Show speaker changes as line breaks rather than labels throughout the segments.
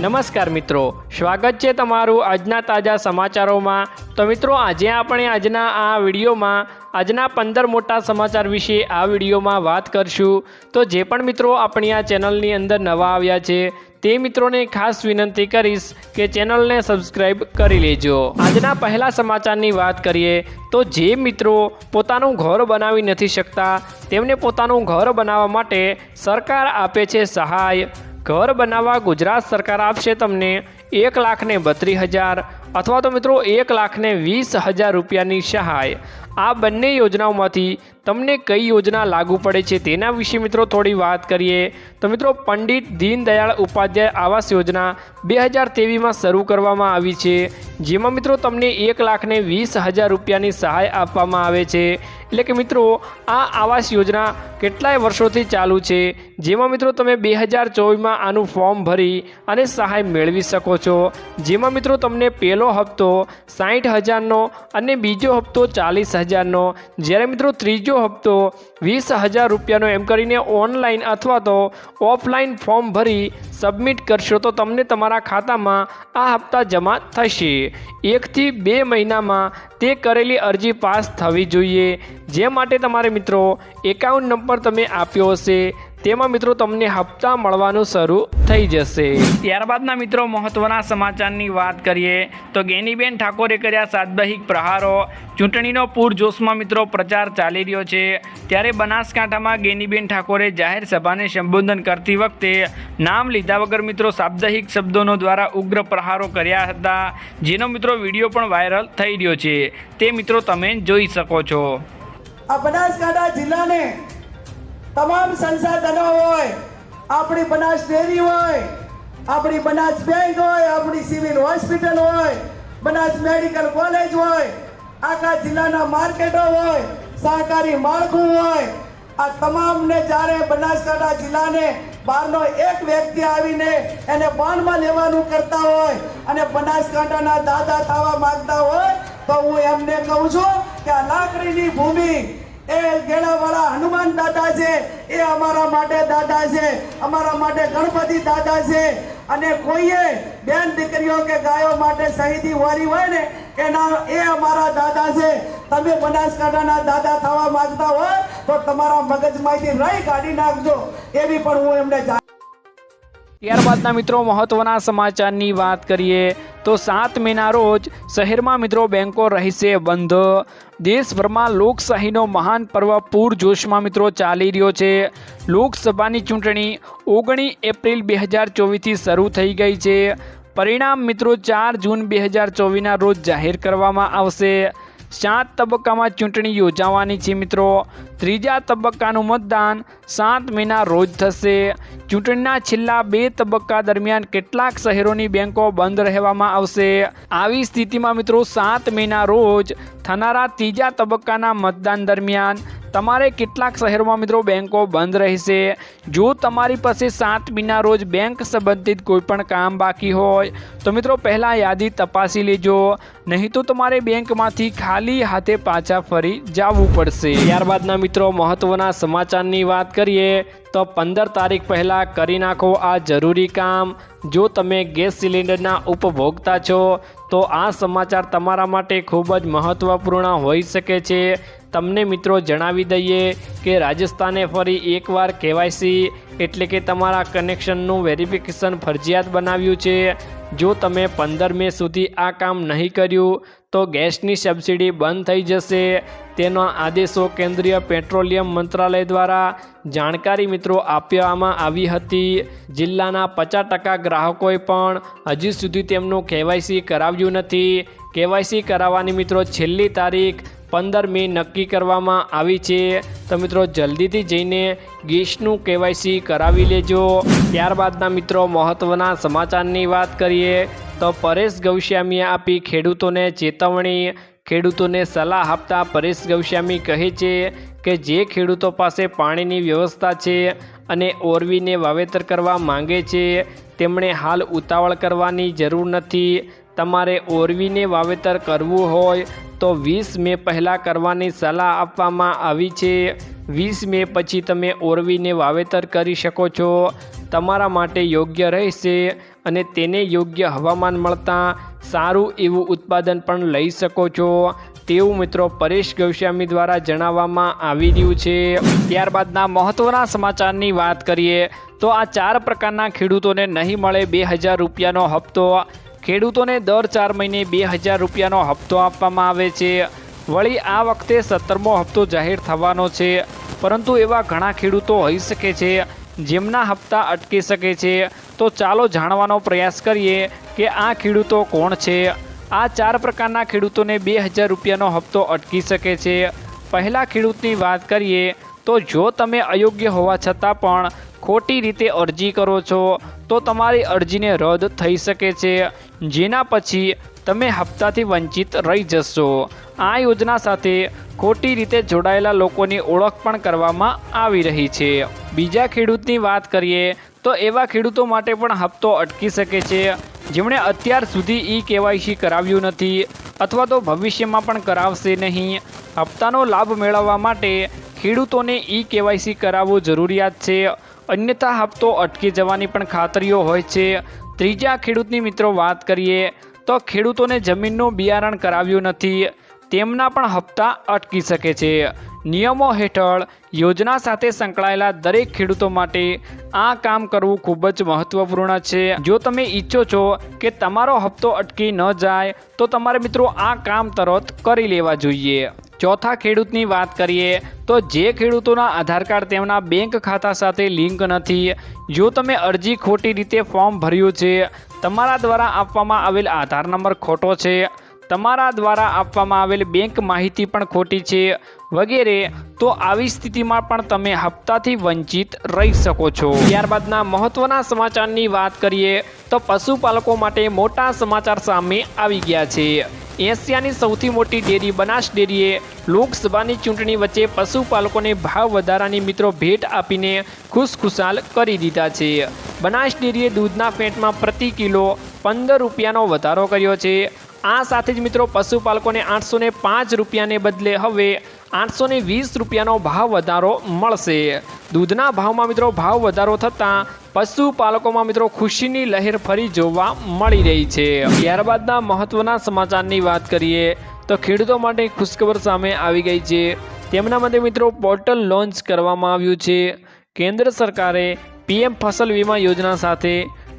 નમસ્કાર મિત્રો, સ્વાગત છે તમારું આજના તાજા સમાચારોમાં. તો મિત્રો, આજે આપણે આજના આ વિડીયોમાં, આજના પંદર મોટા સમાચાર વિશે આ વિડીયોમાં વાત કરશું. તો જે પણ મિત્રો આપણી આ ચેનલની અંદર નવા આવ્યા છે, તે મિત્રોને ખાસ વિનંતી કરીશ કે ચેનલને સબસ્ક્રાઈબ કરી લેજો. આજના પહેલા સમાચારની વાત કરીએ, તો જે મિત્રો પોતાનું ઘર બનાવી નથી શકતા, તેમને પોતાનું ઘર બનાવવા માટે સરકાર આપે છે સહાય. ઘર બનાવવા ગુજરાત સરકાર આપશે તમને એક લાખને બત્રીસ હજાર અથવા તો મિત્રો એક લાખને વીસ હજાર રૂપિયાની સહાય. આ બંને યોજનાઓમાંથી તમને કઈ યોજના લાગુ પડે છે તેના વિશે મિત્રો થોડી વાત કરીએ. તો મિત્રો પંડિત દીનદયાળ ઉપાધ્યાય આવાસ યોજના બે હજાર તેવીસમાં શરૂ કરવામાં આવી છે. જેમાં મિત્રો તમને એક લાખને વીસ હજાર રૂપિયાની સહાય આપવામાં આવે છે. એટલે કે મિત્રો, આ આવાસ યોજના કેટલાય વર્ષોથી ચાલુ છે, જેમાં મિત્રો તમે બે હજાર ચોવીસમાં આનું ફોર્મ ભરી અને સહાય મેળવી શકો છો. જેમાં મિત્રો તમને પહેલો હપ્તો સાઠ હજારનો અને બીજો હપ્તો ચાલીસ હજારનો. જ્યારે મિત્રો ત્રીજો હપ્તો વીસ હજાર રૂપિયાનો એમ કરીને ઓનલાઈન અથવા તો ઓફલાઈન ફોર્મ ભરી સબમિટ કરશો તો તમને તમારા ખાતામાં આ હપ્તા જમા થશે. એકથી બે મહિનામાં તે કરેલી અરજી પાસ થવી જોઈએ. જે માટે તમારે મિત્રો એકાઉન્ટ નંબર તમે આપ્યો હશે, તેમાં મિત્રો તમને હપ્તા મળવાનું શરૂ થઈ જશે. ત્યારબાદના મિત્રો મહત્વના સમાચારની વાત કરીએ, તો ગેનીબેન ઠાકોરે કર્યા સાતબાહિક પ્રહારો. ચૂંટણીનો પૂરજોશમાં મિત્રો પ્રચાર ચાલી રહ્યો છે. ત્યારે બનાસકાંઠામાં ગેનીબેન ઠાકોરે જાહેર સભાને સંબોધન કરતી વખતે નામ લીધા વગર મિત્રો શાબ્દહિક શબ્દોનો દ્વારા ઉગ્ર પ્રહારો કર્યા હતા, જેનો મિત્રો વીડિયો પણ વાયરલ થઈ રહ્યો છે. તે મિત્રો તમે જોઈ શકો છો.
આ બનાસકાંઠા જિલ્લાને તમામ સંસાધનો હોય, આપણી બનાસ ડેરી હોય, આપણી બનાસ બેંક હોય, આપણી સિવિલ હોસ્પિટલ હોય, બનાસ મેડિકલ કોલેજ હોય, આખા જિલ્લાના માર્કેટો હોય, સહકારી માળખું હોય, આ તમામને જ્યારે બનાસકાંઠા જિલ્લાને બહારનો એક વ્યક્તિ આવીને એને બાણમાં લેવાનું કરતા હોય અને બનાસકાંઠાના દાદા થવા માંગતા હોય, તો હું એમને કહું છું કે આ લાકડીની ભૂમિ એ ગેડાવાળા હનુમાન અમારા માટે દાદા છે, અમારા માટે ગણપતિ દાદા છે. અને કોઈએ બેન દીકરીઓ કે ગાયો માટે શહીદી વારી હોય ને એના એ અમારા દાદા છે. તમે બનાસકાંઠાના દાદા થવા માંગતા હોય, તો તમારા મગજમાંથી રહી કાઢી નાખજો. એવી પણ હું એમને
ત્યારબાદના મિત્રો, મહત્વના સમાચારની વાત કરીએ તો સાત મેના રોજ શહેરમાં મિત્રો બેંકો રહેશે બંધ. દેશભરમાં લોકશાહીનો મહાન પર્વ પૂરજોશમાં મિત્રો ચાલી રહ્યો છે. લોકસભાની ચૂંટણી ઓગણીસ એપ્રિલ બે હજાર ચોવીસથી શરૂ થઈ ગઈ છે. પરિણામ મિત્રો ચાર જૂન બે હજાર ચોવીસના રોજ જાહેર કરવામાં આવશે. સાત તબક્કામાં ચૂંટણી યોજાવાની છે મિત્રો. ત્રીજા તબક્કાનું મતદાન સાત મેના રોજ થશે. ચૂંટણીના છેલ્લા બે તબક્કા દરમિયાન કેટલાક શહેરોની બેંકો બંધ રહેવામાં આવશે. આવી સ્થિતિમાં મિત્રો સાત મેના રોજ થનારા ત્રીજા તબક્કાના મતદાન દરમિયાન તમારે કેટલાક શહેરોમાં મિત્રો બેંકો બંધ રહેશે. જો તમારી પાસે સાત મહિના રોજ બેંક સંબંધિત કોઈપણ કામ બાકી હોય, તો મિત્રો પહેલાં યાદી તપાસી લેજો. નહીં તો તમારે બેંકમાંથી ખાલી હાથે પાછા ફરી જવું પડશે. ત્યારબાદના મિત્રો મહત્વના સમાચારની વાત કરીએ તો પંદર તારીખ પહેલાં કરી નાખો આ જરૂરી કામ. જો તમે ગેસ સિલિન્ડરના ઉપભોગતા છો, તો આ સમાચાર તમારા માટે ખૂબ જ મહત્ત્વપૂર્ણ હોઈ શકે છે. તમને મિત્રો જણાવી દઈએ કે રાજસ્થાને ફરી એકવાર કેવાયસી એટલે કે તમારા કનેક્શનનું વેરિફિકેશન ફરજિયાત બનાવ્યું છે. જો તમે પંદર મે સુધી આ કામ નહીં કર્યું તો ગેસની સબસિડી બંધ થઈ જશે. તેનો આદેશો કેન્દ્રીય પેટ્રોલિયમ મંત્રાલય દ્વારા જાણકારી મિત્રો આપવામાં આવી હતી. જિલ્લાના પચાસ ટકા ગ્રાહકોએ પણ હજી સુધી તેમનું કેવાયસી કરાવ્યું નથી. કેવાયસી કરાવવાની મિત્રો છેલ્લી તારીખ પંદર મે નક્કી કરવામાં આવી છે. તો મિત્રો જલ્દીથી જઈને ગેસનું કેવાયસી કરાવી લેજો. ત્યારબાદના મિત્રો મહત્ત્વના સમાચારની વાત કરીએ. તો પરેશ ગૌસ્વામીએ આપી ખેડૂતોને ચેતવણી. ખેડૂતોને સલાહ આપતા પરેશ ગૌસ્વામી કહે છે કે જે ખેડૂતો પાસે પાણીની વ્યવસ્થા છે અને ઓરવીને વાવેતર કરવા માંગે છે, તેમણે હાલ ઉતાવળ કરવાની જરૂર નથી. તમારે ઓરવીને વાવેતર કરવું હોય તો વીસ મે પહેલાં કરવાની સલાહ આપવામાં આવી છે. વીસ મે પછી તમે ઓરવીને વાવેતર કરી શકો છો. તમારા માટે યોગ્ય રહેશે. અને તેને યોગ્ય હવામાન મળતા સારું એવું ઉત્પાદન પણ લઈ શકો છો. તેવું મિત્રો પરેશ ગૌસ્વામી દ્વારા જણાવવામાં આવી રહ્યું છે. ત્યારબાદના મહત્ત્વના સમાચારની વાત કરીએ, તો આ ચાર પ્રકારના ખેડૂતોને નહીં મળે બે હજાર રૂપિયાનો હપ્તો. ખેડૂતોને દર ચાર મહિને બે હજાર રૂપિયાનો હપ્તો આપવામાં આવે છે. વળી આ વખતે સત્તરમો હપ્તો જાહેર થવાનો છે. પરંતુ એવા ઘણા ખેડૂતો હોઈ શકે છે, જેમના હપ્તા અટકી શકે છે. તો ચાલો જાણવાનો પ્રયાસ કરીએ કે આ ખેડૂતો કોણ છે? આ ચાર પ્રકારના ખેડૂતોને બે હજાર રૂપિયાનો હપ્તો અટકી શકે છે. પહેલા ખેડૂતની વાત કરીએ તો જો તમે અયોગ્ય હોવા છતાં પણ ખોટી રીતે અરજી કરો છો, તો તમારી અરજીને રદ થઈ શકે છે. જેના પછી તમે હપ્તાથી વંચિત રહી જશો. આ યોજના સાથે ખોટી રીતે જોડાયેલા લોકોની ઓળખ પણ કરવામાં આવી રહી છે. બીજા ખેડૂતની વાત કરીએ, તો એવા ખેડૂતો માટે પણ હપ્તો અટકી શકે છે. જેમણે અત્યાર સુધી ઈ કેવાયસી કરાવ્યું નથી અથવા તો ભવિષ્યમાં પણ કરાવશે નહીં. હપ્તાનો લાભ મેળવવા માટે ખેડૂતોને ઈ કેવાયસી કરાવવું જરૂરિયાત છે. અન્યથા હપ્તો અટકી જવાની પણ ખાતરીઓ હોય છે. ત્રીજા ખેડૂતની મિત્રો વાત કરીએ તો ખેડૂતોને જમીનનું બિયારણ કરાવ્યું નથી. તેમના પણ હપ્તા અટકી શકે છે. નિયમો હેઠળ યોજના સાથે સંકળાયેલા દરેક ખેડૂતો માટે આ કામ કરવું ખૂબ જ મહત્વપૂર્ણ છે. જો તમે ઈચ્છો છો કે તમારો હપ્તો અટકી ન જાય, તો તમારે મિત્રો આ કામ તરત કરી લેવા જોઈએ. ચોથા ખેડૂતની વાત કરીએ, તો જે ખેડૂતોના આધાર કાર્ડ તેમના બેંક ખાતા સાથે લિંક નથી. જો તમે અરજી ખોટી રીતે ફોર્મ ભર્યું છે તમારા દ્વારા આપવામાં આવેલ આધાર નંબર ખોટો છે, તમારા દ્વારા આપવામાં આવેલ બેંક માહિતી પણ ખોટી છે વગેરે, તો આવી સ્થિતિમાં પણ તમે હપ્તાથી વંચિત રહી શકો છો. ત્યારબાદના મહત્વના સમાચારની વાત કરીએ, તો પશુપાલકો માટે મોટા સમાચાર સામે આવી ગયા છે. એશિયાની સૌથી મોટી ડેરી બનાસ ડેરીએ લોકસભાની ચૂંટણી વચ્ચે પશુપાલકોને ભાવ વધારાની મિત્રો ભેટ આપીને ખુશખુશાલ કરી દીધા છે. બનાસ ડેરીએ દૂધના ફેટમાં પ્રતિ કિલો પંદર રૂપિયાનો વધારો કર્યો છે. આ સાથે જ મિત્રો પશુપાલકોને આઠસો પાંચ રૂપિયાને બદલે હવે આઠસો વીસ રૂપિયાનો ભાવ વધારો મળશે. દૂધના ભાવમાં મિત્રો ભાવ વધારો થતાં પશુપાલકોમાં મિત્રો ખુશીની લહેર ફરી જોવા મળી રહી છે. ત્યારબાદના મહત્વના સમાચારની વાત કરીએ તો ખેડૂતો માટે ખુશખબર સામે આવી ગઈ છે. તેમના માટે મિત્રો પોર્ટલ લોન્ચ કરવામાં આવ્યું છે. કેન્દ્ર સરકારે પીએમ ફસલ વીમા યોજના સાથે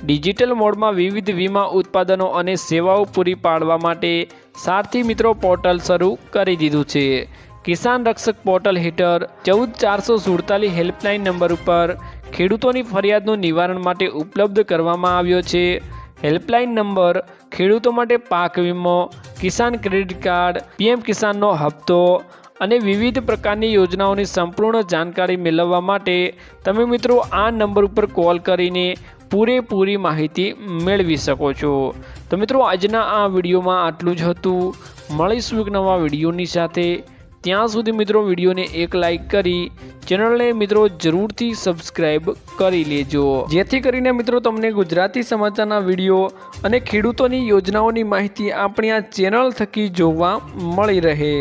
ડિજિટલ મોડમાં વિવિધ વીમા ઉત્પાદનો અને સેવાઓ પૂરી પાડવા માટે સારથી મિત્રો પોર્ટલ શરૂ કરી દીધું છે. કિસાન રક્ષક પોર્ટલ હેઠળ ચૌદ ચારસો સુડતાલીસ હેલ્પલાઇન નંબર ઉપર ખેડૂતોની ફરિયાદનું નિવારણ માટે ઉપલબ્ધ કરવામાં આવ્યો છે. હેલ્પલાઇન નંબર, ખેડૂતો માટે પાક વીમો, કિસાન ક્રેડિટ કાર્ડ, પીએમ કિસાનનો હપ્તો અને વિવિધ પ્રકારની યોજનાઓની સંપૂર્ણ જાણકારી મેળવવા માટે તમે મિત્રો આ નંબર ઉપર કોલ કરીને પૂરેપૂરી માહિતી મેળવી શકો છો. તો મિત્રો, આજના આ વિડીયોમાં આટલું જ હતું. મળીશું એક નવા વિડીયોની સાથે. ત્યાં સુધી મિત્રો વિડીયોને એક લાઇક કરી, ચેનલને મિત્રો જરૂરથી સબસ્ક્રાઈબ કરી લેજો. જેથી કરીને મિત્રો તમને ગુજરાતી સમાચારના વીડિયો અને ખેડૂતોની યોજનાઓની માહિતી આપણી આ ચેનલ થકી જોવા મળી રહે.